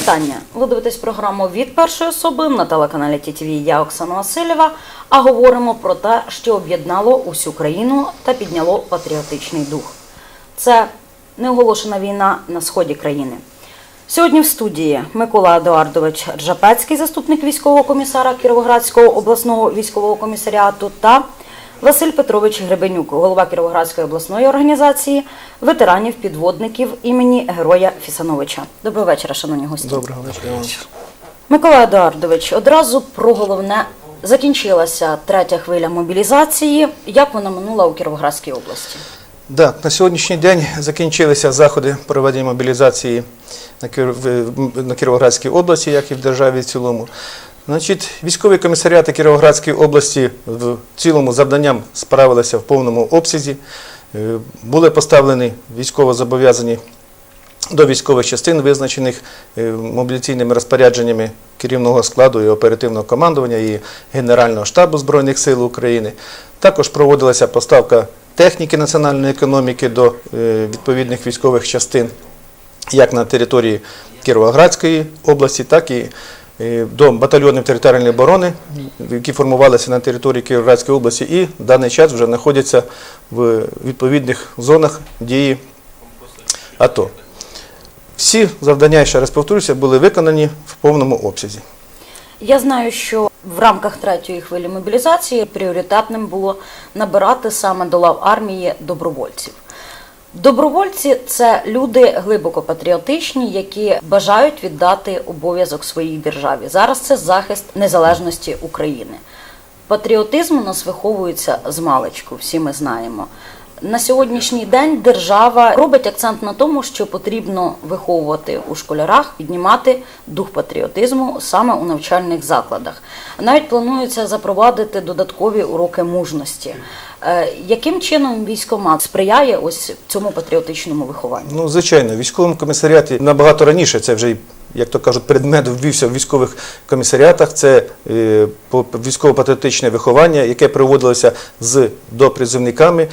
вітання. Ви дивитесь програму від першої особи на телеканалі ТТВ. Я Оксана Васильєва. А говоримо про те, що об'єднало усю країну та підняло патріотичний дух. Це неоголошена війна на сході країни. Сьогодні в студії Микола Едуардович Ржапецький, заступник військового комісара Кіровоградського обласного військового комісаріату та Василь Петрович Гребенюк, голова Кіровоградської обласної організації ветеранів підводників імені Героя Фісановича. Доброго вечора, шановні гості. Доброго вечора. Микола Едуардович, одразу про головне. Закінчилася третя хвиля мобілізації. Як вона минула у Кіровоградській області? Так, на сьогоднішній день закінчилися заходи проведення мобілізації на, на Кіровоградській області, як і в державі в цілому. Значить, військові комісаріати Кіровоградської області в цілому завданням справилися в повному обсязі. Е, Були поставлені військово зобов'язані до військових частин, визначених е, мобілізаційними розпорядженнями керівного складу і оперативного командування і Генерального штабу Збройних сил України. Також проводилася поставка техніки національної економіки до е, відповідних військових частин, як на території Кіровоградської області, так і до батальйонів територіальної оборони, які формувалися на території Кіровоградської області, і в даний час вже знаходяться в відповідних зонах дії АТО. Всі завдання, ще раз повторюся, були виконані в повному обсязі. Я знаю, що в рамках третьої хвилі мобілізації пріоритетним було набирати саме до лав армії добровольців. Добровольці це люди глибоко патріотичні, які бажають віддати обов'язок своїй державі. Зараз це захист незалежності України. Патріотизм у нас виховується з маличку, всі ми знаємо. На сьогоднішній день держава робить акцент на тому, що потрібно виховувати у школярах, піднімати дух патріотизму саме у навчальних закладах. Навіть планується запровадити додаткові уроки мужності. Е, Яким чином військомат сприяє ось цьому патріотичному вихованню? Ну, звичайно, в військовому комісаріаті набагато раніше це вже, як то кажуть, предмет ввівся в військових комісаріатах. Це е, військово-патріотичне виховання, яке проводилося з допризивниками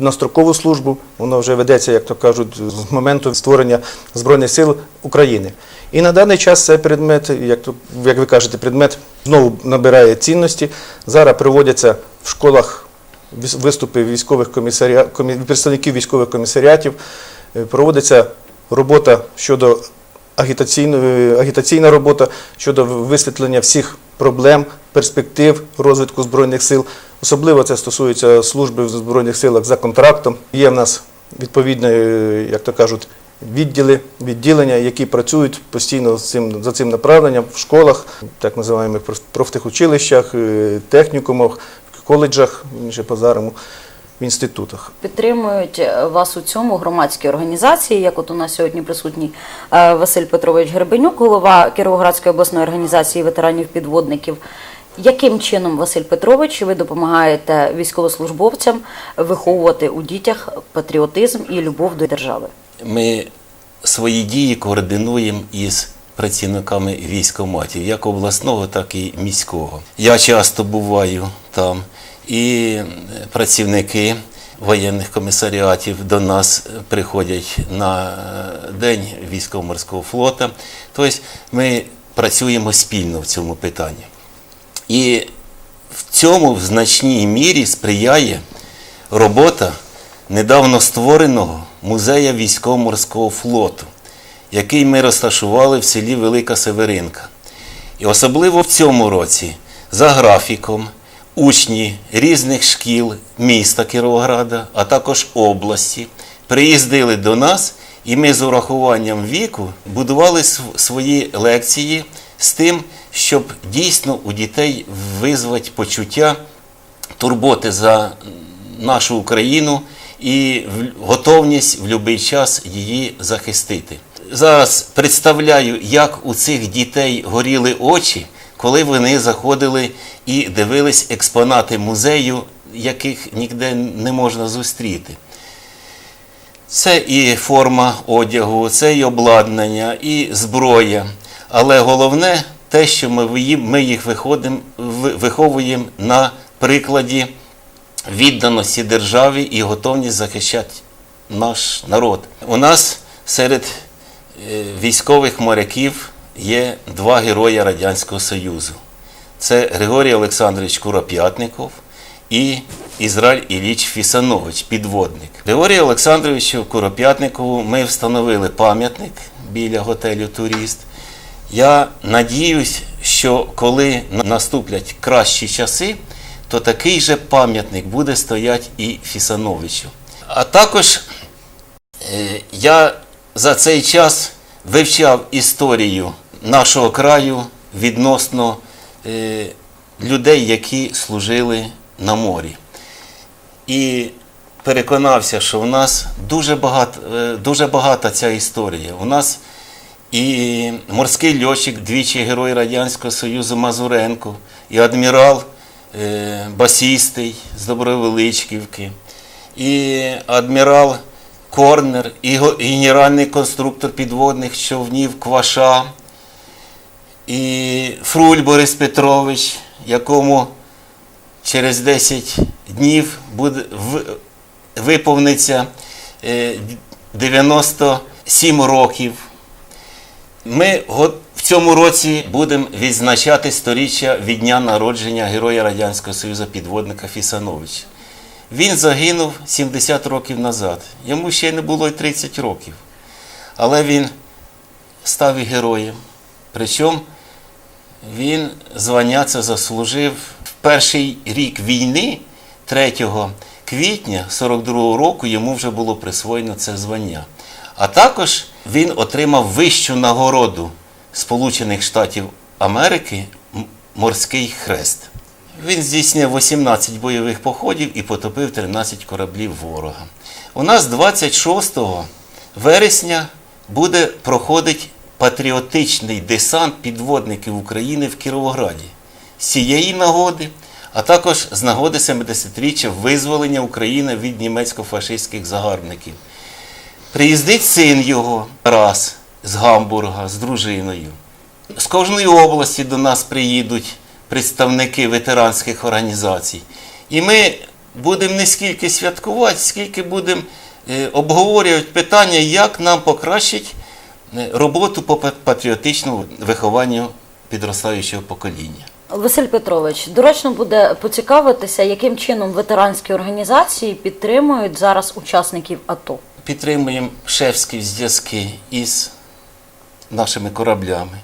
на строкову службу. Воно вже ведеться, як то кажуть, з моменту створення Збройних сил України. І на даний час цей предмет, як, то, як ви кажете, предмет знову набирає цінності. Зараз проводяться в школах виступи військових комісаріа... комі... представників військових комісаріатів, Е, проводиться робота щодо агітаційної, агітаційна робота щодо висвітлення всіх проблем, перспектив розвитку Збройних сил. Особливо це стосується служби в Збройних силах за контрактом. Є в нас відповідні, е, як то кажуть, відділи, відділення, які працюють постійно з цим, за цим направленням в школах, так називаємо профтехучилищах, е, технікумах, коледжах, інше по-зарому, в інститутах. Підтримують е, вас у цьому громадські організації, як от у нас сьогодні присутній е, Василь Петрович Гребенюк, голова Кіровоградської обласної організації ветеранів підводників. Яким чином, Василь Петрович, ви допомагаєте військовослужбовцям виховувати у дітях патріотизм і любов до держави? Ми свої дії координуємо із працівниками військоматів, як обласного, так і міського. Я часто буваю там, і працівники воєнних комісаріатів до нас приходять на день військово-морського флота. Тобто ми працюємо спільно в цьому питанні. І в цьому в значній мірі сприяє робота недавно створеного музея військово-морського флоту, який ми розташували в селі Велика Северинка. І особливо в цьому році, за графіком, учні різних шкіл міста Кіровограда, а також області, приїздили до нас, і ми з урахуванням віку будували свої лекції з тим, щоб дійсно у дітей визвати почуття турботи за нашу Україну і готовність в будь-який час її захистити. Зараз представляю, як у цих дітей горіли очі, коли вони заходили і дивились експонати музею, яких ніде не можна зустріти. Це і форма одягу, це і обладнання, і зброя. Але головне те, що ми, їх виховуємо на прикладі відданості державі і готовність захищати наш народ. У нас серед е, військових моряків є два герої Радянського Союзу. Це Григорій Олександрович Куроп'ятников і Ізраїль Ілліч Фісанович, підводник. Григорію Олександровичу Куроп'ятникову ми встановили пам'ятник біля готелю Турист. Я надіюсь, що коли наступлять кращі часи, то такий же пам'ятник буде стояти і Фісановичу. А також Е, Я за цей час вивчав історію нашого краю відносно е, людей, які служили на морі. І переконався, що в нас дуже багато, е, дуже багата ця історія. У нас і морський льотчик, двічі герой Радянського Союзу Мазуренко, і адмірал е, Басістий з Добровеличківки, і адмірал Корнер, і генеральний конструктор підводних човнів Кваша, і Фруль Борис Петрович, якому через 10 днів буде виповниться е, 97 років. Ми в цьому році будемо відзначати сторіччя від дня народження Героя Радянського Союзу підводника Фісановича. Він загинув 70 років назад. Йому ще не було й 30 років. Але він став і героєм. Причому він звання це заслужив в перший рік війни, 3 квітня 42-го року, йому вже було присвоєно це звання. А також він отримав вищу нагороду Сполучених Штатів Америки Морський хрест. Він здійснив 18 бойових походів і потопив 13 кораблів ворога. У нас 26 вересня буде проходить патріотичний десант підводників України в Кіровограді. З цієї нагоди, а також з нагоди 70-річчя визволення України від німецько-фашистських загарбників. Приїздить син його раз з Гамбурга з дружиною. З кожної області до нас приїдуть представники ветеранських організацій. І ми будемо не скільки святкувати, скільки будемо е, обговорювати питання, як нам покращити е, роботу по патріотичному вихованню підростаючого покоління. Василь Петрович, доречно буде поцікавитися, яким чином ветеранські організації підтримують зараз учасників АТО. підтримуємо шефські зв'язки із нашими кораблями.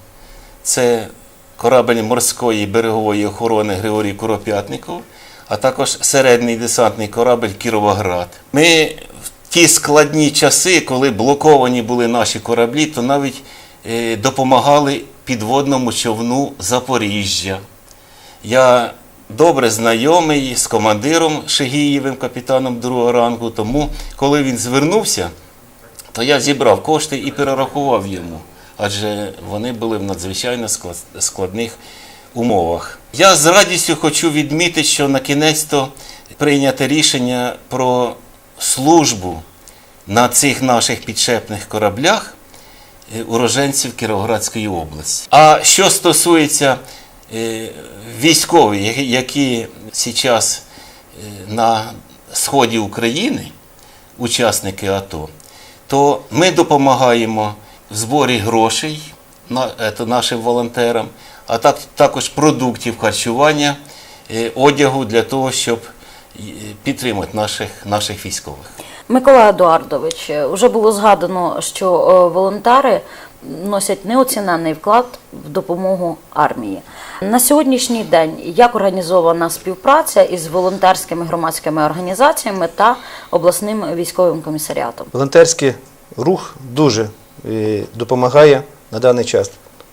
Це корабель морської берегової охорони Григорій Куроп'ятников, а також середній десантний корабель Кіровоград. Ми в ті складні часи, коли блоковані були наші кораблі, то навіть е, допомагали підводному човну Запоріжжя. Я добре знайомий з командиром Шегієвим, капітаном другого рангу, тому коли він звернувся, то я зібрав кошти і перерахував йому, адже вони були в надзвичайно складних умовах. Я з радістю хочу відмітити, що на кінець то прийнято рішення про службу на цих наших підшепних кораблях е, уроженців Кіровоградської області. А що стосується е, військових, які- зараз е, на сході України, учасники АТО, то ми допомагаємо в зборі грошей нашим волонтерам, а також продуктів харчування, одягу для того, щоб підтримати наших, наших військових. Микола Едуардович, вже було згадано, що е, волонтери носять неоціненний вклад в допомогу армії. На сьогоднішній день як організована співпраця із волонтерськими громадськими організаціями та обласним військовим комісаріатом? Волонтерський рух дуже е, допомагає на даний час.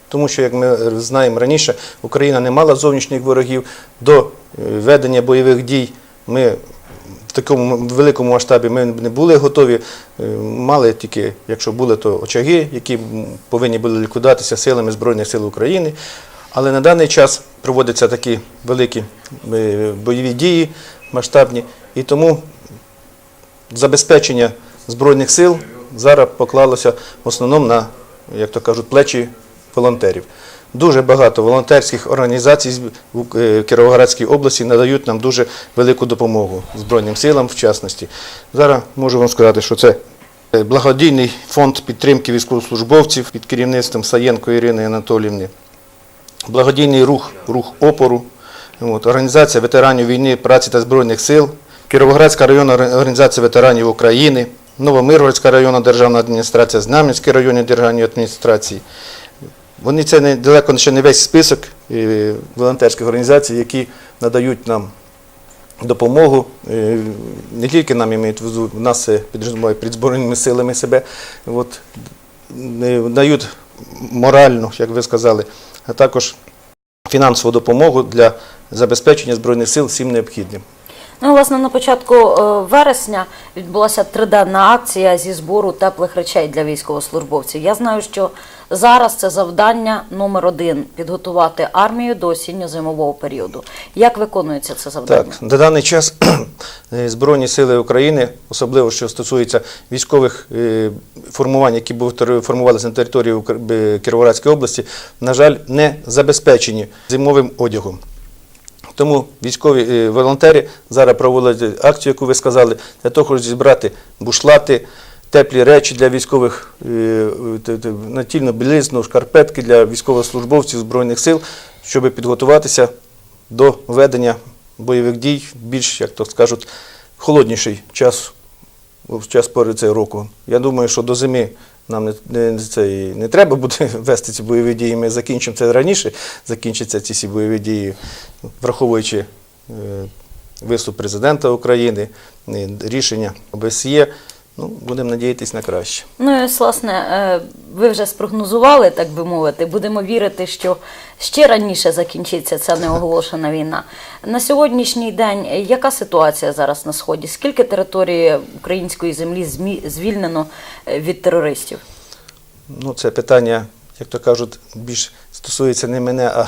Тому що, як ми знаємо раніше, Україна не мала зовнішніх ворогів. До е, ведення бойових дій ми в такому великому масштабі ми не були готові. Е, Мали тільки, якщо були, то очаги, які повинні були ліквідатися силами Збройних сил України. Але на даний час проводяться такі великі е, бойові дії масштабні, і тому забезпечення Збройних сил зараз поклалося в основному на, як то кажуть, плечі волонтерів. Дуже багато волонтерських організацій в е, Кіровоградській області надають нам дуже велику допомогу Збройним силам, в частності. Зараз можу вам сказати, що це Е, Благодійний фонд підтримки військовослужбовців під керівництвом Саєнко Ірини Анатоліївни. Благодійний рух, рух опору, от, організація ветеранів війни, праці та Збройних сил, Кіровоградська районна організація ветеранів України, Новомиргородська районна державна адміністрація, Знам'янські районні державні адміністрації. Вони це не далеко ще не весь список е, волонтерських організацій, які надають нам допомогу. е, Не тільки нам імеють в виду, в нас це підрозуміває під Збройними силами себе. От, дають моральну, як ви сказали, а також фінансову допомогу для забезпечення Збройних сил всім необхідним. Ну, власне, на початку е, вересня відбулася триденна акція зі збору теплих речей для військовослужбовців. Я знаю, що зараз це завдання номер один підготувати армію до осінньо-зимового періоду. Як виконується це завдання? Так, на даний час е, Збройні сили України, особливо що стосується військових е, формувань, які формувалися на території Кіровоградської області, на жаль, не забезпечені зимовим одягом. Тому військові е, волонтери зараз проводять акцію, яку ви сказали, для того, щоб зібрати бушлати, теплі речі для військових, е, натільну білизну, шкарпетки для військовослужбовців Збройних сил, щоб підготуватися до ведення бойових дій більш, як то скажуть, холодніший час, час пори цього року. Я думаю, що до зими нам не, не, це, не треба буде вести ці бойові дії. Ми закінчимо це раніше, закінчаться ці всі бойові дії, враховуючи е, виступ президента України, е, рішення ОБСЄ. Ну, будемо надіятися на краще. Ну і власне, е, ви вже спрогнозували, так би мовити. Будемо вірити, що ще раніше закінчиться ця неоголошена війна. На сьогоднішній день е, яка ситуація зараз на сході? Скільки території української землі звільнено е, від терористів? Ну, це питання, як то кажуть, більш стосується не мене, а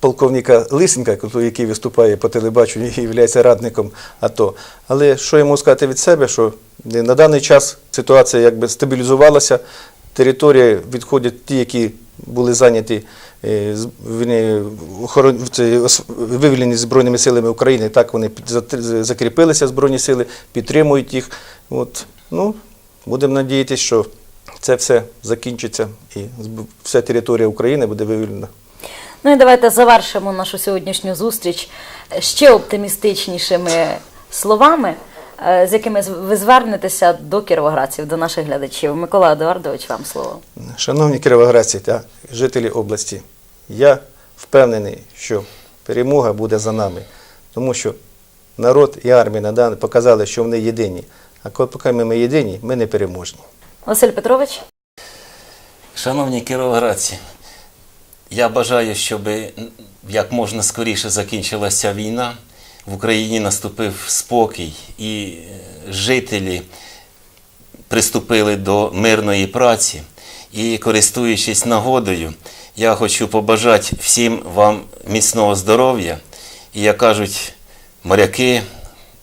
полковника Лисенка, який виступає по телебаченню і є радником АТО. Але що можу сказати від себе, що на даний час ситуація якби стабілізувалася, території відходять ті, які були зайняті е, вивільнені Збройними силами України, так вони закріпилися Збройні сили, підтримують їх. От, ну, будемо надіятися, що це все закінчиться і вся територія України буде вивільнена. Ну і давайте завершимо нашу сьогоднішню зустріч ще оптимістичнішими словами, е, з якими ви звернетеся до кіровоградців, до наших глядачів. Микола Едуардович, вам слово. Шановні кіровоградці та жителі області, я впевнений, що перемога буде за нами, тому що народ і армія на показали, що вони єдині. А коли поки ми єдині, ми не переможні. Василь Петрович. Шановні кіровоградці, я бажаю, щоб як можна скоріше закінчилася війна, в Україні наступив спокій і е, жителі приступили до мирної праці. І користуючись нагодою, я хочу побажати всім вам міцного здоров'я. І як кажуть моряки,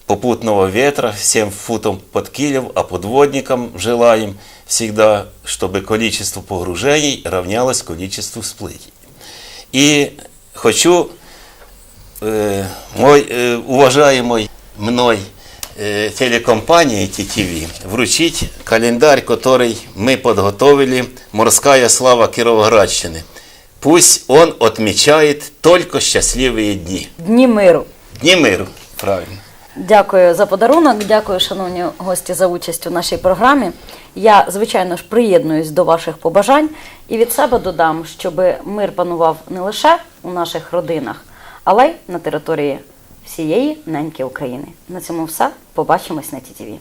попутного ветра, всем футом под килев, а подводникам желаем всегда, чтобы количество погружений равнялось количеству всплытий. И хочу э, мой э, уважаемой мной э, телекомпании TTV вручить календарь, который мы подготовили «Морская слава Кировоградщины». Пусть он отмечает только счастливые дни. Дні миру. Дни миру, правильно. Дякую за подарунок. Дякую, шановні гості, за участь у нашій програмі. Я, звичайно ж, приєднуюсь до ваших побажань і від себе додам, щоб мир панував не лише у наших родинах, але й на території всієї неньки України. На цьому все. Побачимось на ТІТІВІ.